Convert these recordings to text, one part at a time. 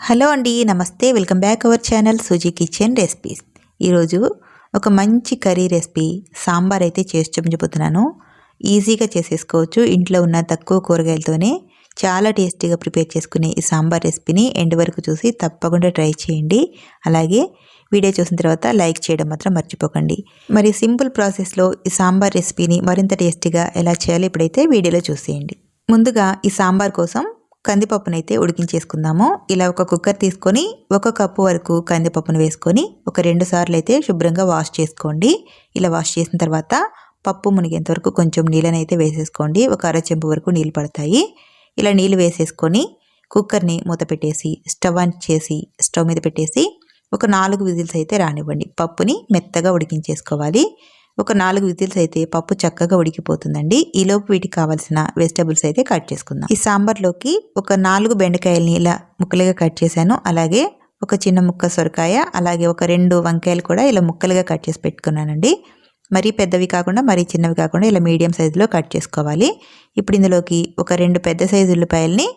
Hello అండి నమస్తే. Welcome back our channel Suji kitchen recipes. ఈరోజు ఒక మంచి కర్రీ రెసిపీ సాంబార్ అయితే చేసి చూపించబోతున్నాను. ఈజీగా చేసేసుకోవచ్చు. ఇంట్లో ఉన్న తక్కువ కూరగాయలతోనే చాలా టేస్టీగా ప్రిపేర్ చేసుకునే ఈ సాంబార్ రెసిపీని ఎండ్ వరకు చూసి తప్పకుండా ట్రై చేయండి. అలాగే వీడియో చూసిన తర్వాత లైక్ చేయడం మాత్రం మర్చిపోకండి. మరి సింపుల్ ప్రాసెస్లో ఈ సాంబార్ రెసిపీని మరింత టేస్టీగా ఎలా చేయాలో ఇప్పుడైతే వీడియోలో చూసేయండి. ముందుగా ఈ సాంబార్ కోసం కందిపప్పునైతే ఉడికించేసుకుందాము. ఇలా ఒక కుక్కర్ తీసుకొని ఒక కప్పు వరకు కందిపప్పును వేసుకొని ఒక రెండు సార్లు అయితే శుభ్రంగా వాష్ చేసుకోండి. ఇలా వాష్ చేసిన తర్వాత పప్పు మునిగేంత వరకు కొంచెం నీళ్ళనైతే వేసేసుకోండి. ఒక అరచెంపు వరకు నీళ్ళు పడతాయి. ఇలా నీళ్ళు వేసేసుకొని కుక్కర్ని మూత పెట్టేసి స్టవ్ ఆన్ చేసి స్టవ్ మీద పెట్టేసి ఒక నాలుగు విజిల్స్ అయితే రానివ్వండి. పప్పుని మెత్తగా ఉడికించేసుకోవాలి. ఒక నాలుగు విజిల్స్ అయితే పప్పు చక్కగా ఉడికిపోతుందండి. ఈలోపు వీటికి కావాల్సిన వెజిటబుల్స్ అయితే కట్ చేసుకుందాం. ఈ సాంబార్లోకి ఒక నాలుగు బెండకాయలని ఇలా ముక్కలుగా కట్ చేశాను. అలాగే ఒక చిన్న ముక్క సొరకాయ అలాగే ఒక రెండు వంకాయలు కూడా ఇలా ముక్కలుగా కట్ చేసి పెట్టుకున్నానండి. మరీ పెద్దవి కాకుండా మరీ చిన్నవి కాకుండా ఇలా మీడియం సైజులో కట్ చేసుకోవాలి. ఇప్పుడు ఇందులోకి ఒక రెండు పెద్ద సైజు ఉల్లిపాయలని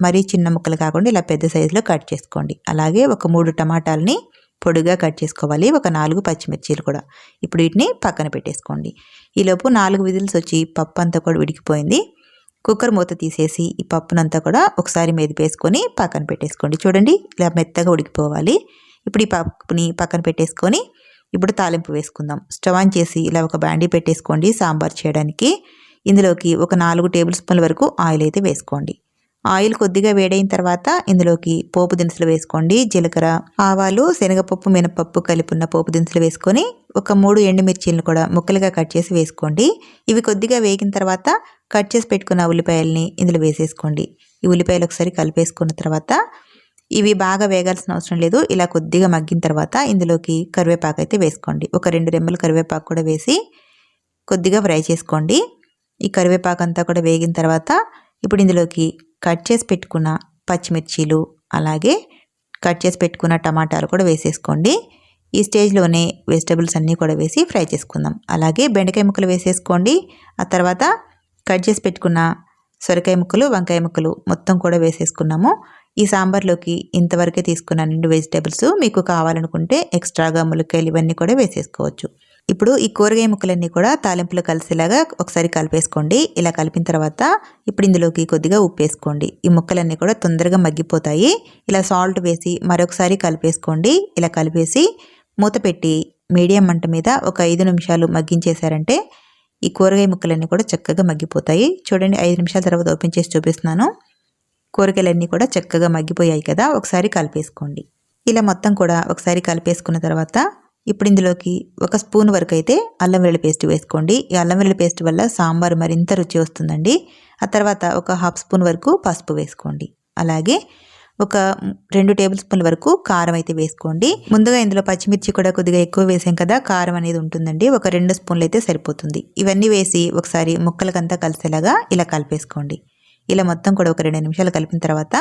మరీ చిన్న ముక్కలు కాకుండా ఇలా పెద్ద సైజులో కట్ చేసుకోండి. అలాగే ఒక మూడు టమాటాలని పొడిగా కట్ చేసుకోవాలి. ఒక నాలుగు పచ్చిమిర్చీలు కూడా. ఇప్పుడు వీటిని పక్కన పెట్టేసుకోండి. ఈలోపు నాలుగు విజిల్స్ వచ్చి పప్పు అంతా కూడా ఉడికిపోయింది కుక్కర్ మూత తీసేసి ఈ పప్పునంతా కూడా ఒకసారి మెదిపేసుకొని పక్కన పెట్టేసుకోండి. చూడండి ఇలా మెత్తగా ఉడికిపోవాలి. ఇప్పుడు ఈ పప్పుని పక్కన పెట్టేసుకొని ఇప్పుడు తాలింపు వేసుకుందాం. స్టవ్ ఆన్ చేసి ఇలా ఒక బ్యాండీ పెట్టేసుకోండి సాంబార్ చేయడానికి. ఇందులోకి ఒక నాలుగు టేబుల్ స్పూన్ల వరకు ఆయిల్ అయితే వేసుకోండి. ఆయిల్ కొద్దిగా వేడైన తర్వాత ఇందులోకి పోపు దినుసులు వేసుకోండి. జీలకర్ర ఆవాలు శనగపప్పు మినపప్పు కలిపి ఉన్న పోపు దినుసులు వేసుకొని ఒక మూడు ఎండుమిర్చీలను కూడా ముక్కలుగా కట్ చేసి వేసుకోండి. ఇవి కొద్దిగా వేగిన తర్వాత కట్ చేసి పెట్టుకున్న ఉల్లిపాయలని ఇందులో వేసేసుకోండి. ఈ ఉల్లిపాయలు ఒకసారి కలిపేసుకున్న తర్వాత ఇవి బాగా వేగాల్సిన అవసరం లేదు. ఇలా కొద్దిగా మగ్గిన తర్వాత ఇందులోకి కరివేపాకు అయితే వేసుకోండి. ఒక రెండు రెమ్మలు కరివేపాకు కూడా వేసి కొద్దిగా ఫ్రై చేసుకోండి. ఈ కరివేపాకు అంతా కూడా వేగిన తర్వాత ఇప్పుడు ఇందులోకి కట్ చేసి పెట్టుకున్న పచ్చిమిర్చీలు అలాగే కట్ చేసి పెట్టుకున్న టమాటాలు కూడా వేసేసుకోండి. ఈ స్టేజ్లోనే వెజిటబుల్స్ అన్నీ కూడా వేసి ఫ్రై చేసుకుందాం. అలాగే బెండకాయ ముక్కలు వేసేసుకోండి. ఆ తర్వాత కట్ చేసి పెట్టుకున్న సొరకాయ ముక్కలు వంకాయ ముక్కలు మొత్తం కూడా వేసేసుకున్నాము. ఈ సాంబార్లోకి ఇంతవరకే తీసుకున్నానండి వెజిటేబుల్స్ మీకు కావాలనుకుంటే ఎక్స్ట్రాగా ములక్కాయలు ఇవన్నీ కూడా వేసేసుకోవచ్చు. ఇప్పుడు ఈ కూరగాయ ముక్కలన్నీ కూడా తాలింపులో కలిసేలాగా ఒకసారి కలిపేసుకోండి. ఇలా కలిపిన తర్వాత ఇప్పుడు ఇందులోకి కొద్దిగా ఉప్పు వేసుకోండి. ఈ ముక్కలన్నీ కూడా తొందరగా మగ్గిపోతాయి. ఇలా సాల్ట్ వేసి మరొకసారి కలిపేసుకోండి. ఇలా కలిపేసి మూత పెట్టి మీడియం మంట మీద ఒక ఐదు నిమిషాలు మగ్గించేశారంటే ఈ కూరగాయ ముక్కలన్నీ కూడా చక్కగా మగ్గిపోతాయి. చూడండి ఐదు నిమిషాల తర్వాత ఓపెన్ చేసి చూపిస్తున్నాను. కూరగాయలన్నీ కూడా చక్కగా మగ్గిపోయాయి కదా ఒకసారి కలిపేసుకోండి. ఇలా మొత్తం కూడా ఒకసారి కలిపేసుకున్న తర్వాత ఇప్పుడు ఇందులోకి ఒక స్పూన్ వరకు అయితే అల్లం వెల్లుల్లి పేస్ట్ వేసుకోండి. ఈ అల్లం వెల్లుల్లి పేస్ట్ వల్ల సాంబార్ మరింత రుచి వస్తుందండి. ఆ తర్వాత ఒక హాఫ్ స్పూన్ వరకు పసుపు వేసుకోండి. అలాగే ఒక రెండు టేబుల్ స్పూన్ల వరకు కారం అయితే వేసుకోండి. ముందుగా ఇందులో పచ్చిమిర్చి కూడా కొద్దిగా ఎక్కువ వేసాం కదా కారం అనేది ఉంటుందండి. ఒక రెండు స్పూన్లు అయితే సరిపోతుంది. ఇవన్నీ వేసి ఒకసారి ముక్కలకంతా కలిసేలాగా ఇలా కలిపేసుకోండి. ఇలా మొత్తం కూడా ఒక రెండు నిమిషాలు కలిపిన తర్వాత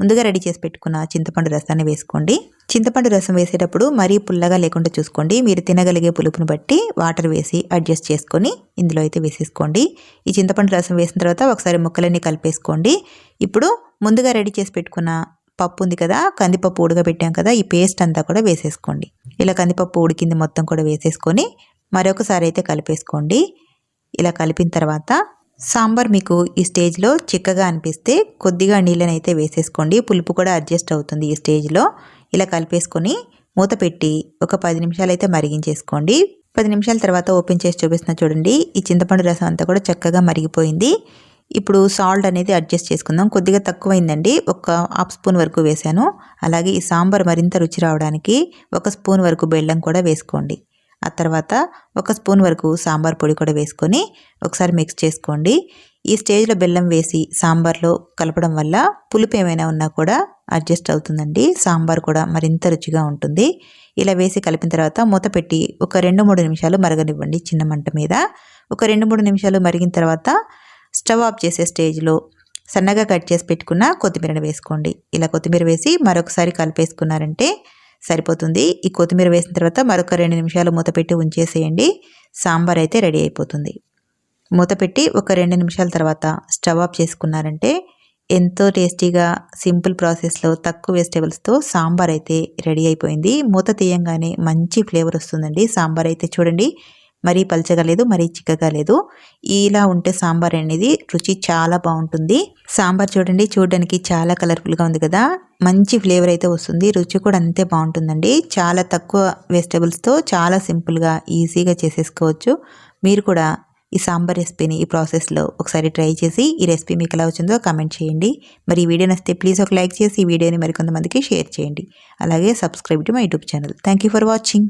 ముందుగా రెడీ చేసి పెట్టుకున్న చింతపండు రసాన్ని వేసుకోండి. చింతపండు రసం వేసేటప్పుడు మరీ పుల్లగా లేకుండా చూసుకోండి. మీరు తినగలిగే పులుపును బట్టి వాటర్ వేసి అడ్జస్ట్ చేసుకొని ఇందులో అయితే వేసేసుకోండి. ఈ చింతపండు రసం వేసిన తర్వాత ఒకసారి ముక్కలన్నీ కలిపేసుకోండి. ఇప్పుడు ముందుగా రెడీ చేసి పెట్టుకున్న పప్పు ఉంది కదా కందిపప్పు ఉడకబెట్టాం కదా ఈ పేస్ట్ అంతా కూడా వేసేసుకోండి. ఇలా కందిపప్పు ఉడికింది మొత్తం కూడా వేసేసుకొని మరొకసారి అయితే కలిపేసుకోండి. ఇలా కలిపిన తర్వాత సాంబార్ మీకు ఈ స్టేజ్లో చిక్కగా అనిపిస్తే కొద్దిగా నీళ్ళని అయితే వేసేసుకోండి. పులుపు కూడా అడ్జస్ట్ అవుతుంది ఈ స్టేజ్లో. ఇలా కలిపేసుకొని మూత పెట్టి ఒక పది నిమిషాలు అయితే మరిగించేసుకోండి. పది నిమిషాల తర్వాత ఓపెన్ చేసి చూపిస్తున్నా చూడండి. ఈ చింతపండు రసం అంతా కూడా చక్కగా మరిగిపోయింది. ఇప్పుడు సాల్ట్ అనేది అడ్జస్ట్ చేసుకుందాం. కొద్దిగా తక్కువైందండి. ఒక హాఫ్ స్పూన్ వరకు వేసాను అలాగే ఈ సాంబార్ మరింత రుచి రావడానికి ఒక స్పూన్ వరకు బెల్లం కూడా వేసుకోండి. ఆ తర్వాత ఒక స్పూన్ వరకు సాంబార్ పొడి కూడా వేసుకొని ఒకసారి మిక్స్ చేసుకోండి. ఈ స్టేజ్లో బెల్లం వేసి సాంబార్లో కలపడం వల్ల పులుపు ఏమైనా ఉన్నా కూడా అడ్జస్ట్ అవుతుందండి. సాంబార్ కూడా మరింత రుచిగా ఉంటుంది. ఇలా వేసి కలిపిన తర్వాత మూత పెట్టి ఒక రెండు మూడు నిమిషాలు మరగనివ్వండి చిన్న మంట మీద. ఒక రెండు మూడు నిమిషాలు మరిగిన తర్వాత స్టవ్ ఆఫ్ చేసే స్టేజ్లో సన్నగా కట్ చేసి పెట్టుకున్న కొత్తిమీరను వేసుకోండి. ఇలా కొత్తిమీర వేసి మరొకసారి కలిపేసుకున్నారంటే సరిపోతుంది. ఈ కొత్తిమీర వేసిన తర్వాత మరొక రెండు నిమిషాలు మూత పెట్టి ఉంచేసేయండి. సాంబార్ అయితే రెడీ అయిపోతుంది. మూత పెట్టి ఒక రెండు నిమిషాల తర్వాత స్టవ్ ఆఫ్ చేసుకున్నారంటే ఎంతో టేస్టీగా సింపుల్ ప్రాసెస్లో తక్కువ వెజిటేబుల్స్తో సాంబార్ అయితే రెడీ అయిపోయింది. మూత తీయంగానే మంచి ఫ్లేవర్ వస్తుందండి. సాంబార్ అయితే చూడండి. మరీ పలచగా లేదు మరీ చిక్కగా లేదు. ఇలా ఉంటే సాంబార్ అనేది రుచి చాలా బాగుంటుంది. సాంబార్ చూడండి చూడడానికి చాలా కలర్ఫుల్గా ఉంది కదా. మంచి ఫ్లేవర్ అయితే వస్తుంది. రుచి కూడా అంతే బాగుంటుందండి. చాలా తక్కువ వెజిటబుల్స్తో చాలా సింపుల్గా ఈజీగా చేసేసుకోవచ్చు. మీరు కూడా ఈ సాంబార్ రెసిపీని ఈ ప్రాసెస్లో ఒకసారి ట్రై చేసి ఈ రెసిపీ మీకు ఎలా వచ్చిందో కామెంట్ చేయండి. మరి ఈ వీడియో నచ్చితే ప్లీజ్ ఒక లైక్ చేసి ఈ వీడియోని మరికొంతమందికి షేర్ చేయండి. అలాగే subscribe to my YouTube channel thank for watching